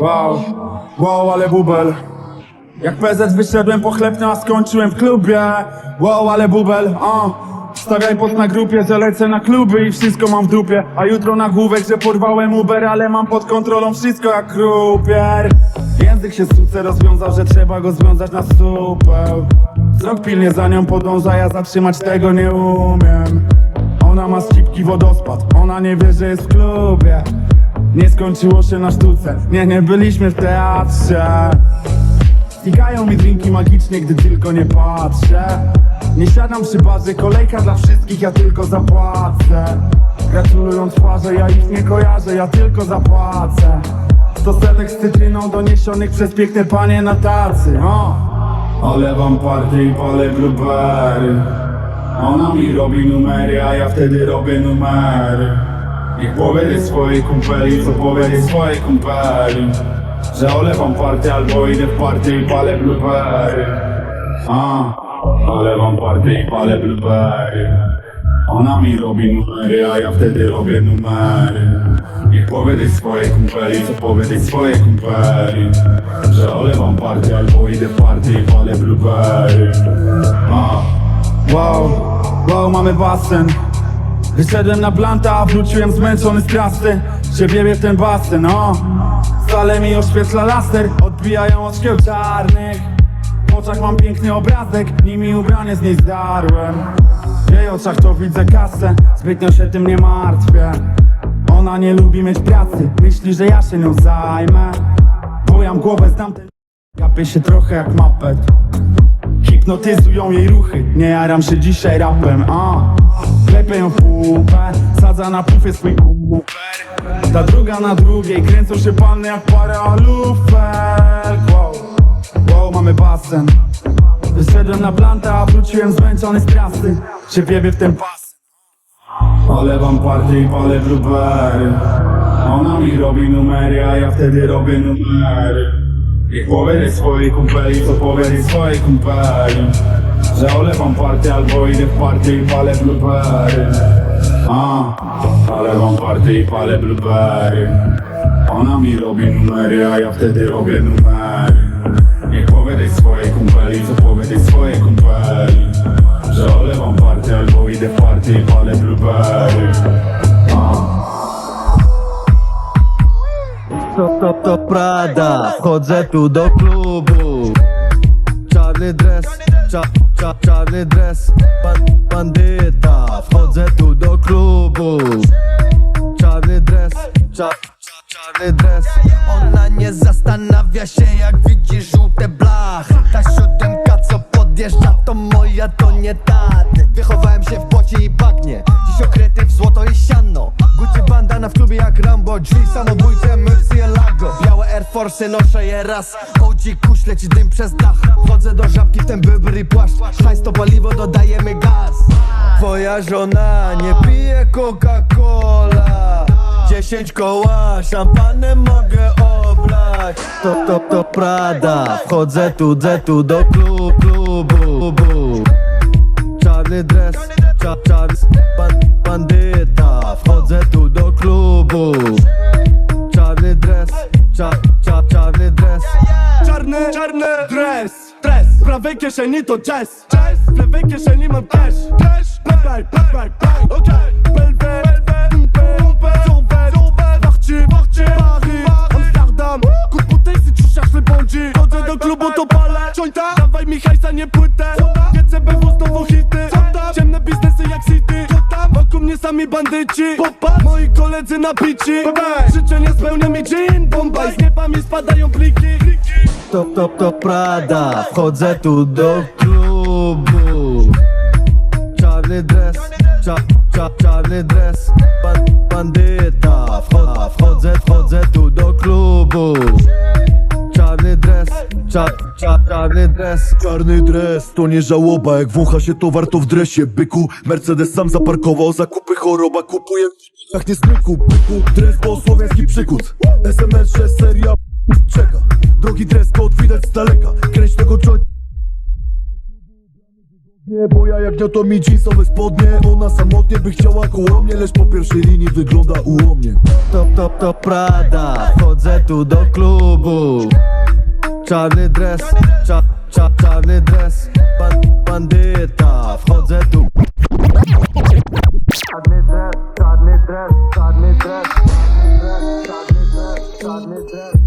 Wow, wow, ale bubel. Jak PZ wyszedłem po chlebne, a skończyłem w klubie. Wow, ale bubel, a. Stawiaj pod na grupie, że lecę na kluby i wszystko mam w dupie. A jutro na główek, że porwałem Uber, ale mam pod kontrolą wszystko jak krupier. Język się suce rozwiązał, że trzeba go związać na supeł Wzrok pilnie za nią podąża, ja zatrzymać tego nie umiem. Ona ma skipki wodospad, ona nie wie, że jest w klubie Nie skończyło się na sztuce, nie, nie byliśmy w teatrze. Ścigają mi drinki magicznie, gdy tylko nie patrzę. Nie siadam przy barze, kolejka dla wszystkich, ja tylko zapłacę. Gratulują twarze, ja ich nie kojarzę, ja tylko zapłacę. Sto setek z cytryną doniesionych przez piękne panie na tacy o. Olewam partię i palę blueberry. Ona mi robi numery, a ja wtedy robię numery Niech powiedzieć swojej kumpeli, co powiedzieć swojej kumpeli Że olewam partię albo idę w partię i palę blueberry A, olewam partię i palę blueberry Ona mi robi numery, a ja wtedy robię numery Niech powiedzieć swojej kumpeli, co powiedzieć swojej kumpeli Że olewam partię albo idę w partię i palę blueberry A, wow, wow, mamy basen Wyszedłem na blanta, wróciłem zmęczony z wiebie w ten basen, o Stale mi oświetla laser Odbijają od szkieł czarnych. W oczach mam piękny obrazek Nimi ubranie z niej zdarłem. W jej oczach to widzę kasę Zbytnio się tym nie martwię. Ona nie lubi mieć pracy Myśli, że ja się nią zajmę. Bojam głowę z tamten Gapię się trochę jak mapet. Hipnotyzują jej ruchy Nie jaram się dzisiaj rapem, a Klepię ją pupę Sadza na pufie swój Uber Ta druga na drugiej Kręcą się panny jak para lufel wow. wow, mamy basen. Wyszedłem na planta, a wróciłem zmęczony z trasy. Się wiebie w ten basen Olewam partię i palę blueberry Ona mi robi numery, a ja wtedy robię numery. Niech powiedzieć swojej kumpeli, co powiedzieć swojej kumpeli Że olewam partię albo idę w partię i palę blueberry A, olewam partię i palę blueberry Ona mi robi numery, a ja wtedy robię numery Niech powiedzieć swojej kumpeli, co powiedzieć swojej kumpeli Że olewam partię albo idę w partię i palę blueberry To, to, to Prada, wchodzę tu do klubu Czarny dres, cza, cza, czarny dres ban, Bandyta, wchodzę tu do klubu. Czarny dres, cza, cza, czarny dres. Ona nie zastanawia się jak widzi żółte blachy. Ta siódemka co podjeżdża to moja, to nie taty Force noszę je raz. OG kuś leci dym przez dach. Chodzę do żabki w ten wybór i płaszcz. Hajs to paliwo, dodajemy gaz. Twoja żona nie pije Coca-Cola. Dziesięć koła, szampanem mogę oblać. To, to, to Prada. Wchodzę tu, dzę tu do klubu, klubu Czarny dres, cza, czarny ban, bandyta. Wchodzę tu do klubu kieszeni to jazz, jazz. W lewej kieszeni mam cash, cash black, black, black, black Okej belwę, umpę, umpę Surwet, surwet Warcie, warcie Paris, Amsterdam. Kup tu cherches le bandit Chodzę do klubu, to palę. Jointa Dawaj mi hajsa, nie płytę. GCB, znowu hity. Ciemne biznesy jak city. Wokół mnie sami bandyci. Popatrz. Moi koledzy na bici Życzenia spełnia mi jean Bombaj Z nieba mi spadają pliki To, to, to Prada. Wchodzę tu do klubu. Czarny dres, cza, cza, czarny dres. Ban, Bandyta. Wchodzę, wchodzę, wchodzę tu do klubu. Czarny dres, cza, cza, czarny dres. Czarny dres to nie żałoba. Jak wącha się to w dresie Byku, Mercedes sam zaparkował Zakupy choroba, kupuję w jak nie smyku Byku, dres to słowiański przykut SMS, że seria Czeka, drogi dress code widać z daleka. Kręć tego joint nie, bo ja jak to mi jeansowe spodnie. Ona samotnie by chciała koło mnie Lecz po pierwszej linii wygląda ułomnie. Top, top, to Prada. Wchodzę tu do klubu. Czarny dres, cza, cza, czarny dres. Pan, Bandyta, wchodzę tu. Czarny dres, czarny dres, czarny dres Czarny dres, czarny dres.